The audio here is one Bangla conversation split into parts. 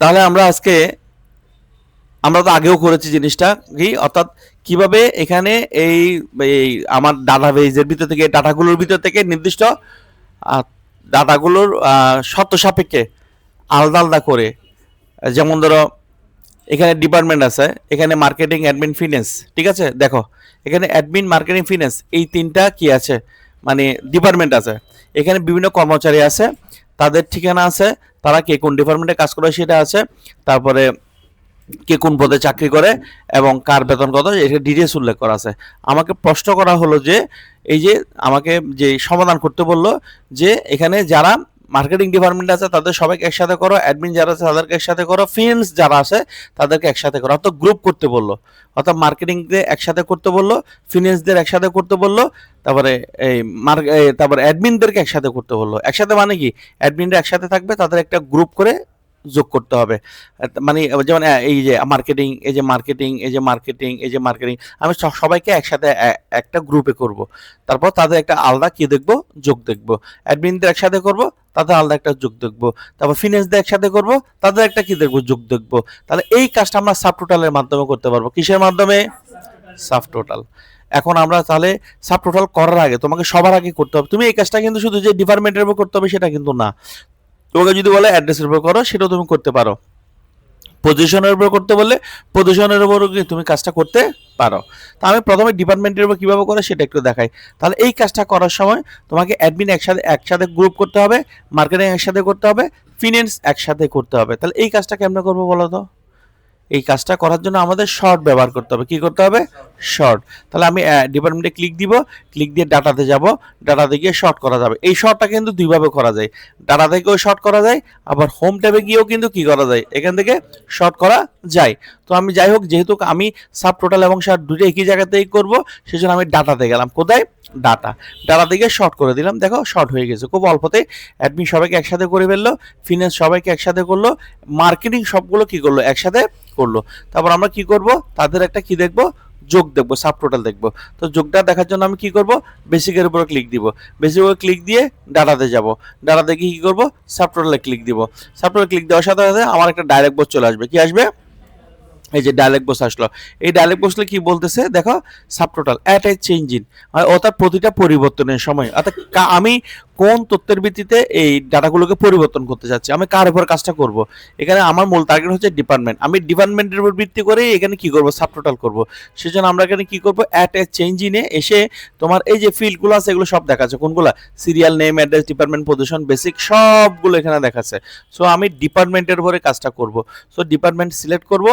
তাহলে আমরা আজকে, আমরা তো আগেও করেছি জিনিসটা, কি? অর্থাৎ কীভাবে এখানে এই আমার ডাটা বেজের ভিতর থেকে ডাটাগুলোর ভিতর থেকে নির্দিষ্ট ডাটাগুলোর শর্ত সাপেক্ষে আলাদা আলাদা করে, যেমন ধরো, এখানে ডিপার্টমেন্ট আছে, এখানে মার্কেটিং অ্যাডমিন ফিনান্স ঠিক আছে? দেখো, এখানে অ্যাডমিন মার্কেটিং ফিনান্স এই তিনটা কি আছে? মানে ডিপার্টমেন্ট আছে। এখানে বিভিন্ন কর্মচারী আছে, তাদের ঠিকানা আছে তারা কে কোন ডিপার্টমেন্টে কাজ করে সেটা আছে, তারপরে কে কোন পদে চাকরি করে এবং কার বেতন কত এটা ডিটেলস উল্লেখ করা আছে। আমাকে প্রশ্ন করা হলো যে, এই যে আমাকে যে সমাধান করতে বলল যে, এখানে যারা মার্কেটিং ডিপার্টমেন্ট আছে, তাদের সবাইকে একসাথে করো অ্যাডমিন যারা আছে তাদেরকে একসাথে করো ফিন্স যারা আছে তাদেরকে একসাথে করো। অর্থাৎ গ্রুপ করতে বলল, অর্থাৎ মার্কেটিংদের একসাথে করতে বলল ফিনান্সদের একসাথে করতে বলল, তারপরে এই মার্ক তারপরে অ্যাডমিনদেরকে একসাথে করতে বলল। একসাথে মানে কি? অ্যাডমিনরা একসাথে থাকবে, তাদের একটা গ্রুপ করে যোগ করতে হবে। মানে যেমন এই যে মার্কেটিং এই যে মার্কেটিং এই যে মার্কেটিং এই যে মার্কেটিং আমি সবাইকে একসাথে একটা গ্রুপে করব। তারপর তাদের একটা আলাদা কি দেখব? যোগ দেখব। অ্যাডমিনদের একসাথে করব, তাদের আলাদা একটা যোগ দেখব। তারপর ফিনান্সদের একসাথে করব, তাদের একটা কি দেখব? যোগ দেখব। তাহলে এই কাজটা আমরা সাব টোটালের মাধ্যমে করতে পারব। কিসের মাধ্যমে? সাব টোটাল এখন আমরা তাহলে সাব টোটাল করার আগে তোমাকে সবার আগে করতে হবে। তুমি এই কাজটা কিন্তু শুধু যে ডিপার্টমেন্টের উপর করতে হবে সেটা কিন্তু না। তোমাকে যদি বলে অ্যাড্রেসের উপর করো, সেটাও তুমি করতে পারো। পজিশনের উপর করতে বললে পজিশনের উপরও তুমি কাজটা করতে পারো। তা আমি প্রথমে ডিপার্টমেন্টের উপর কীভাবে করে সেটা একটু দেখাই। তাহলে এই কাজটা করার সময় তোমাকে অ্যাডমিন একসাথে একসাথে গ্রুপ করতে হবে মার্কেটিং একসাথে করতে হবে ফিনান্স একসাথে করতে হবে। তাহলে এই কাজটা কেমনে করব বলো তো? এই কাজটা করার জন্য আমাদের শর্ট ব্যবহার করতে হবে। কি করতে হবে? শর্ট তাহলে আমি ডিপার্টমেন্টে ক্লিক দিব ক্লিক দিয়ে ডাটাতে যাব, ডাটাতে গিয়ে শর্ট করা যাবে। এই শর্টটা কিন্তু দুইভাবে করা যায়। ডাটা থেকেও শর্ট করা যায়, আবার হোম ট্যাবে গিয়েও কিন্তু কি করা যায়? এখান থেকে শর্ট করা যায়। তো আমি যাই হোক, যেহেতু আমি সাব টোটাল এবং শর্ট দুটো একই জায়গাতেই করব, সেজন্য আমি ডাটাতে গেলাম। কোথায়? ডাটা। ডাটা থেকে শর্ট করে দিলাম। দেখো শর্ট হয়ে গেছে। খুব অল্পতে অ্যাডমিন সবাইকে একসাথে করে ফেলল ফিনান্স সবাইকে একসাথে করল মার্কেটিং সবগুলো কি করল? একসাথে করল। তারপর আমরা কি করব? তাদের একটা কি দেখব? যোগ দেখব সাব টোটাল দেখব। তো যোগটা দেখার জন্য আমি কি করব? বেসিকের উপরে ক্লিক দিব। বেসিকের উপরে ক্লিক দিয়ে ডাটাতে যাব। ডাটাতে গিয়ে কি করব? সাব টোটালে ক্লিক দিব। সাব ক্লিক দেওয়ার সাথে সাথে আমার একটা ডাইরেক্ট বক্স চলে আসবে। কি আসবে? এই যে ডায়ালেক্ট বক্স আসলো। এই ডায়ালেক্ট বক্সলে কি বলতেছে? দেখো subtotal at a changing অর্থাৎ প্রতিটা পরিবর্তনের সময়। অর্থাৎ আমি কোন তথ্যের ভিত্তিতে এই ডাটাগুলোকে পরিবর্তন করতে চাচ্ছি? আমি কার উপর কাজটা করব? এখানে আমার মূল টার্গেট হচ্ছে ডিপার্টমেন্ট আমি ডিপার্টমেন্টের উপর ভিত্তি করে এখানে কি করব? সাব টোটাল করব। সেজন্য আমরা এখানে কি করব? অ্যাট এ চেঞ্জিনে এসে তোমার এই যে ফিল্ডগুলো আছে, এগুলো সব দেখাচ্ছে। কোনগুলো? Serial name address department position basic সবগুলো এখানে দেখাচ্ছে। সো আমি ডিপার্টমেন্টের উপরে কাজটা করব। সো ডিপার্টমেন্ট সিলেক্ট করব।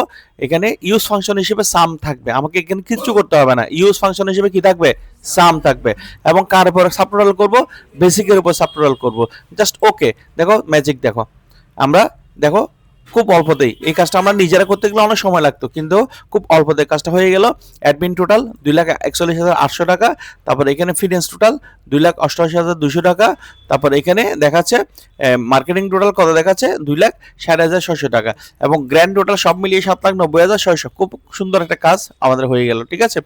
এখানে ইউজ ফাংশন হিসেবে সাম থাকবে। আমাকে এখানে কিচ্ছু করতে হবে না। ইউজ ফাংশন হিসেবে কি থাকবে? সাম থাকবে। এবং কার উপর সাবটোটাল করব? বেসিকের উপর সাবটোটাল করব। জাস্ট ওকে দেখো ম্যাজিক দেখো। আমরা, দেখো, খুব অল্পতেই। এই কাজটা আমরা নিজেরা করতে গেলে অনেক সময় লাগতো। কিন্তু খুব অল্পতে কাজটা হয়ে গেল। অ্যাডমিন টোটাল দুই লাখ একচল্লিশ হাজার আটশো টাকা। তারপর এখানে ফিনান্স টোটাল দুই লাখ অষ্টআশি হাজার দুশো টাকা। তারপর এখানে দেখাচ্ছে মার্কেটিং টোটাল কত দেখাচ্ছে? দুই লাখ ষাট হাজার ছশো টাকা। এবং গ্র্যান্ড টোটাল সব মিলিয়ে সাত লাখ নব্বই হাজার ছয়শো। খুব সুন্দর একটা কাজ আমাদের হয়ে গেল, ঠিক আছে?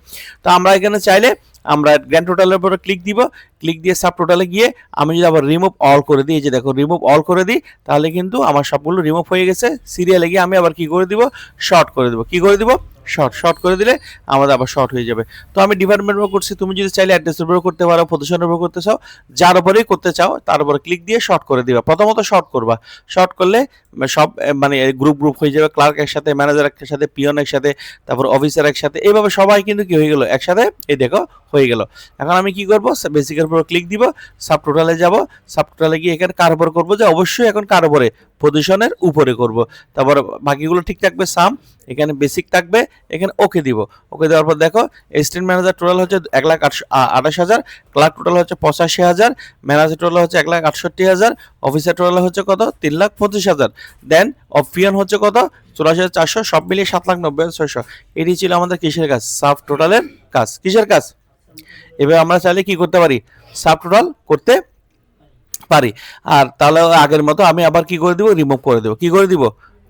তো আমরা এখানে চাইলে আমরা গ্র্যান্ড টোটালের উপরে ক্লিক দিব ক্লিক দিয়ে সাব টোটালে গিয়ে আমি যদি আবার রিমুভ অল করে দিই, এই যে দেখো রিমুভ অল করে দিই, তাহলে কিন্তু আমার সবগুলো রিমুভ হয়ে গেছে। সিরিয়ালে গিয়ে আমি আবার কি করে দিব? শর্ট করে দেবো। কি করে দিব? শর্ট শর্ট করে দিলে আমাদের আবার শর্ট হয়ে যাবে। তো আমি ডিপার্টমেন্ট উপর করছি, তুমি যদি চাইলে অ্যাড্রেসের উপর করতে পারো পজিশনের উপর করতে চাও, যার উপরেই করতে চাও, তার উপরে ক্লিক দিয়ে শর্ট করে দিবা। প্রথমত শর্ট করবা। শর্ট করলে সব মানে গ্রুপ গ্রুপ হয়ে যাবে। ক্লার্ক একসাথে ম্যানেজার একসাথে পিয়ন একসাথে তারপর অফিসার একসাথে এইভাবে সবাই কিন্তু কি হয়ে গেল? একসাথে, এই দেখো, হয়ে গেল। এখন আমি কি করব? বেসিকের উপর ক্লিক দিব সাব টোটালে যাব। সাব টোটালে গিয়ে এখানে কার উপর করব? যে অবশ্যই এখন কার উপরে? পজিশনের উপরে করব। তারপর বাকিগুলো ঠিক থাকবে সাম এখানে বেসিক থাকবে, এখানে ওকে দিব। ওকে দেওয়ার পর দেখো অ্যাসিস্ট্যান্ট ম্যানেজার টোটাল হচ্ছে এক লাখ আটশো আঠাশ হাজার ক্লার্ক টোটাল হচ্ছে পঁচাশি হাজার ম্যানেজার টোটাল হচ্ছে এক লাখ আটষট্টি হাজার অফিসার টোটাল হচ্ছে কত? তিন লাখ পঁচিশ হাজার। দেন অফিয়ান হচ্ছে কত? চুরাশি হাজার চারশো, সব মিলিয়ে সাত লাখ নব্বই হাজার ছয়শো। এটি ছিল আমাদের কিসের কাজ? সাব টোটালের কাজ। কিসের কাজ? এবার আমরা চাইলে কি করতে পারি? সাব টোটাল করতে পারি। আর তাহলে আগের মতো আমি আবার কি করে দিব? রিমুভ করে দিব। কি করে দিব?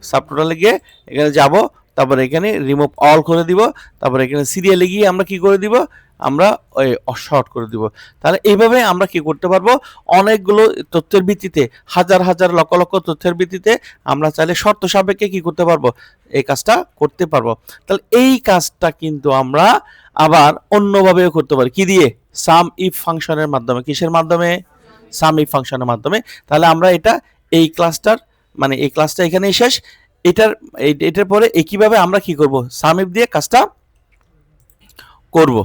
সাব টোটালে গিয়ে এখানে যাব তারপর এখানে রিমুভ অল করে দিব। তারপর এখানে সিরিয়ালে গিয়ে আমরা কি করে দিব? আমরা ওই শর্ট করে দিব। তাহলে এইভাবে আমরা কি করতে পারব? অনেকগুলো তথ্যের ভিত্তিতে, হাজার হাজার লক্ষ লক্ষ তথ্যের ভিত্তিতে আমরা চাইলে শর্ত সাপেক্ষে কি করতে পারব? এই কাজটা করতে পারব। তাহলে এই কাজটা কিন্তু আমরা আবার অন্যভাবেও করতে পারি। কি দিয়ে? সাম ইফ ফাংশনের মাধ্যমে। কিসের মাধ্যমে? সাম ইফ ফাংশনের মাধ্যমে। তাহলে আমরা এটা এই ক্লাসটার মানে এই ক্লাসটা এখানেই শেষ। এটার এটার পরে একইভাবে আমরা কি করব? সামিপ দিয়ে কাজটা করব।